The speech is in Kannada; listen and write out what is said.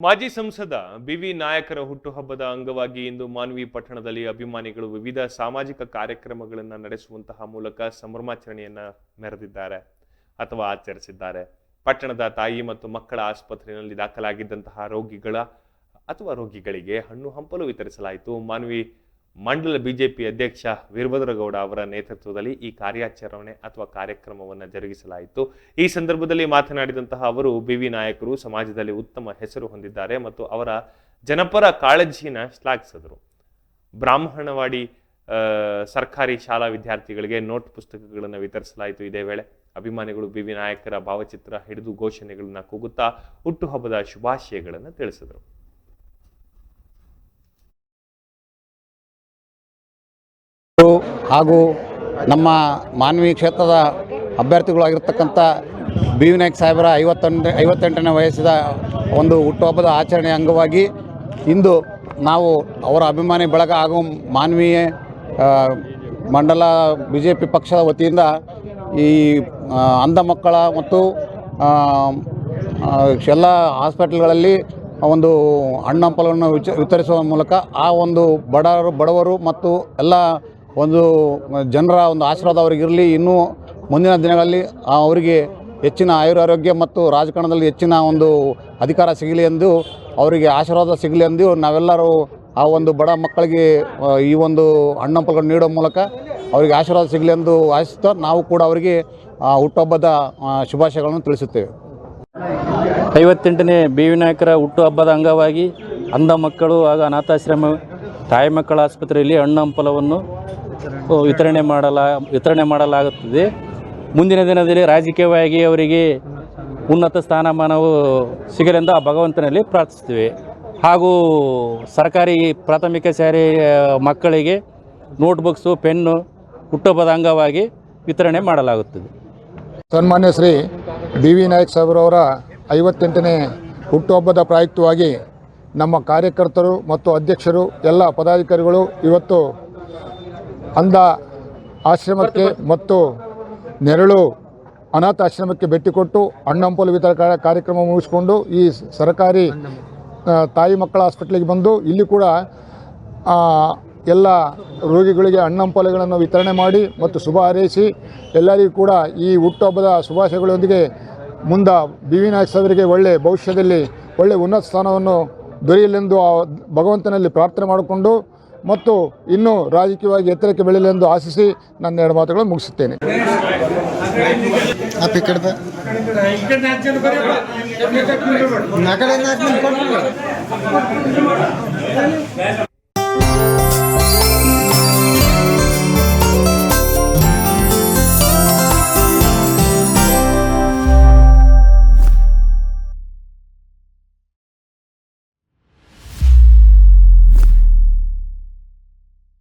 ಮಾಜಿ ಸಂಸದ ಬಿ ವಿ ನಾಯಕರ ಹುಟ್ಟುಹಬ್ಬದ ಅಂಗವಾಗಿ ಇಂದು ಮಾನ್ವಿ ಪಟ್ಟಣದಲ್ಲಿ ಅಭಿಮಾನಿಗಳು ವಿವಿಧ ಸಾಮಾಜಿಕ ಕಾರ್ಯಕ್ರಮಗಳನ್ನು ನಡೆಸುವಂತಹ ಮೂಲಕ ಸಂಭ್ರಮಾಚರಣೆಯನ್ನ ಮೆರೆದಿದ್ದಾರೆ ಅಥವಾ ಆಚರಿಸಿದ್ದಾರೆ. ಪಟ್ಟಣದ ತಾಯಿ ಮತ್ತು ಮಕ್ಕಳ ಆಸ್ಪತ್ರೆಯಲ್ಲಿ ದಾಖಲಾಗಿದ್ದಂತಹ ರೋಗಿಗಳ ಅಥವಾ ರೋಗಿಗಳಿಗೆ ಹಣ್ಣು ಹಂಪಲು ವಿತರಿಸಲಾಯಿತು. ಮಾನ್ವಿ ಮಂಡಲ ಬಿಜೆಪಿ ಅಧ್ಯಕ್ಷ ವೀರಭದ್ರಗೌಡ ಅವರ ನೇತೃತ್ವದಲ್ಲಿ ಈ ಕಾರ್ಯಾಚರಣೆ ಅಥವಾ ಕಾರ್ಯಕ್ರಮವನ್ನು ಜರುಗಿಸಲಾಯಿತು. ಈ ಸಂದರ್ಭದಲ್ಲಿ ಮಾತನಾಡಿದಂತಹ ಅವರು, ಬಿವಿ ನಾಯಕರು ಸಮಾಜದಲ್ಲಿ ಉತ್ತಮ ಹೆಸರು ಹೊಂದಿದ್ದಾರೆ ಮತ್ತು ಅವರ ಜನಪರ ಕಾಳಜಿನ ಶ್ಲಾಘಿಸಿದರು. ಬ್ರಾಹ್ಮಣವಾಡಿ ಸರ್ಕಾರಿ ಶಾಲಾ ವಿದ್ಯಾರ್ಥಿಗಳಿಗೆ ನೋಟ್ ಪುಸ್ತಕಗಳನ್ನು ವಿತರಿಸಲಾಯಿತು. ಇದೇ ವೇಳೆ ಅಭಿಮಾನಿಗಳು ಬಿವಿ ನಾಯಕರ ಭಾವಚಿತ್ರ ಹಿಡಿದು ಘೋಷಣೆಗಳನ್ನು ಕೂಗುತ್ತಾ ಹುಟ್ಟುಹಬ್ಬದ ಶುಭಾಶಯಗಳನ್ನು ತಿಳಿಸಿದರು. ಹಾಗೂ ನಮ್ಮ ಮಾನವೀಯ ಕ್ಷೇತ್ರದ ಅಭ್ಯರ್ಥಿಗಳಾಗಿರ್ತಕ್ಕಂಥ ಬಿ ವಿ ನಾಯಕ್ ಸಾಹೇಬರ ಐವತ್ತೊಂದು, ಐವತ್ತೆಂಟನೇ ವಯಸ್ಸಿದ ಒಂದು ಹುಟ್ಟುಹಬ್ಬದ ಆಚರಣೆ ಅಂಗವಾಗಿ ಇಂದು ನಾವು ಅವರ ಅಭಿಮಾನಿ ಬಳಗ ಹಾಗೂ ಮಾನವೀಯ ಮಂಡಲ ಬಿ ಜೆ ಪಿ ಪಕ್ಷದ ವತಿಯಿಂದ ಈ ಅಂಧ ಮಕ್ಕಳ ಮತ್ತು ಎಲ್ಲ ಹಾಸ್ಪಿಟಲ್ಗಳಲ್ಲಿ ಒಂದು ಹಣ್ಣಂಪಲವನ್ನು ವಿಚ, ವಿತರಿಸುವ ಮೂಲಕ ಆ ಒಂದು ಬಡವರು ಬಡವರು ಮತ್ತು ಎಲ್ಲ ಒಂದು ಜನರ ಒಂದು ಆಶೀರ್ವಾದ ಅವರಿಗಿರಲಿ ಇನ್ನೂ ಮುಂದಿನ ದಿನಗಳಲ್ಲಿ ಅವರಿಗೆ ಹೆಚ್ಚಿನ ಆಯುರಾರೋಗ್ಯ ಮತ್ತು ರಾಜಕಾರಣದಲ್ಲಿ ಹೆಚ್ಚಿನ ಒಂದು ಅಧಿಕಾರ ಸಿಗಲಿ ಎಂದು, ಅವರಿಗೆ ಆಶೀರ್ವಾದ ಸಿಗಲಿ ಎಂದು ನಾವೆಲ್ಲರೂ ಆ ಒಂದು ಬಡ ಮಕ್ಕಳಿಗೆ ಈ ಒಂದು ಹಣ್ಣಂಪಲಗಳನ್ನು ನೀಡೋ ಮೂಲಕ ಅವರಿಗೆ ಆಶೀರ್ವಾದ ಸಿಗಲಿ ಎಂದು ಆಶಿಸ್ತಾ ನಾವು ಕೂಡ ಅವರಿಗೆ ಹುಟ್ಟುಹಬ್ಬದ ಶುಭಾಶಯಗಳನ್ನು ತಿಳಿಸುತ್ತೇವೆ. ಐವತ್ತೆಂಟನೇ ಬಿ ವಿನಾಯಕರ ಹುಟ್ಟುಹಬ್ಬದ ಅಂಗವಾಗಿ ಅಂಧ ಮಕ್ಕಳು ಹಾಗೂ ಅನಾಥಾಶ್ರಮ ತಾಯಿ ಮಕ್ಕಳ ಆಸ್ಪತ್ರೆಯಲ್ಲಿ ಹಣ್ಣು ಹಂಪಲವನ್ನು ವಿತರಣೆ. ಮಾಡಲ ವಿತರಣೆ ಮಾಡಲಾಗುತ್ತದೆ. ಮುಂದಿನ ದಿನದಲ್ಲಿ ರಾಜಕೀಯವಾಗಿ ಅವರಿಗೆ ಉನ್ನತ ಸ್ಥಾನಮಾನವು ಸಿಗಲೆಂದು ಆ ಭಗವಂತನಲ್ಲಿ ಪ್ರಾರ್ಥಿಸ್ತೀವಿ ಹಾಗೂ ಸರ್ಕಾರಿ ಪ್ರಾಥಮಿಕ ಶಾಲೆಯ ಮಕ್ಕಳಿಗೆ ನೋಟ್ಬುಕ್ಸು ಪೆನ್ನು ಹುಟ್ಟುಹಬ್ಬದ ಅಂಗವಾಗಿ ವಿತರಣೆ ಮಾಡಲಾಗುತ್ತದೆ. ಸನ್ಮಾನ್ಯ ಶ್ರೀ ಬಿ ವಿ ನಾಯಕ್ ಸಾಹೇಬ್ರವರ ಐವತ್ತೆಂಟನೇ ಹುಟ್ಟುಹಬ್ಬದ ಪ್ರಾಯುಕ್ತವಾಗಿ ನಮ್ಮ ಕಾರ್ಯಕರ್ತರು ಮತ್ತು ಅಧ್ಯಕ್ಷರು ಎಲ್ಲ ಪದಾಧಿಕಾರಿಗಳು ಇವತ್ತು ಅಂಧ ಆಶ್ರಮಕ್ಕೆ ಮತ್ತು ನೆರಳು ಅನಾಥ ಆಶ್ರಮಕ್ಕೆ ಭೇಟಿ ಕೊಟ್ಟು ಹಣ್ಣಂಪಲು ವಿತರಣಾ ಕಾರ್ಯಕ್ರಮ ಮುಗಿಸ್ಕೊಂಡು ಈ ಸರ್ಕಾರಿ ತಾಯಿ ಮಕ್ಕಳ ಹಾಸ್ಪಿಟ್ಲಿಗೆ ಬಂದು ಇಲ್ಲಿ ಕೂಡ ಎಲ್ಲ ರೋಗಿಗಳಿಗೆ ಹಣ್ಣಂಪಲುಗಳನ್ನು ವಿತರಣೆ ಮಾಡಿ ಮತ್ತು ಶುಭ ಹಾರೈಸಿ ಎಲ್ಲರಿಗೂ ಕೂಡ ಈ ಹುಟ್ಟುಹಬ್ಬದ ಶುಭಾಶಯಗಳೊಂದಿಗೆ ಮುಂದೆ ಬಿ ವಿ ನಾಯಕ್ ಸಾಹೇಬರಿಗೆ ಒಳ್ಳೆ ಭವಿಷ್ಯದಲ್ಲಿ ಒಳ್ಳೆ ಉನ್ನತ ಸ್ಥಾನವನ್ನು ದೊರೆಯಲೆಂದು ಭಗವಂತನಲ್ಲಿ ಪ್ರಾರ್ಥನೆ ಮಾಡಿಕೊಂಡು ಮತ್ತು ಇನ್ನೂ ರಾಜಕೀಯವಾಗಿ ಎತ್ತರಕ್ಕೆ ಬೆಳೆಯಲೆಂದು ಆಶಿಸಿ ನನ್ನ ಎರಡು ಮಾತುಗಳನ್ನು ಮುಗಿಸುತ್ತೇನೆ. ಆ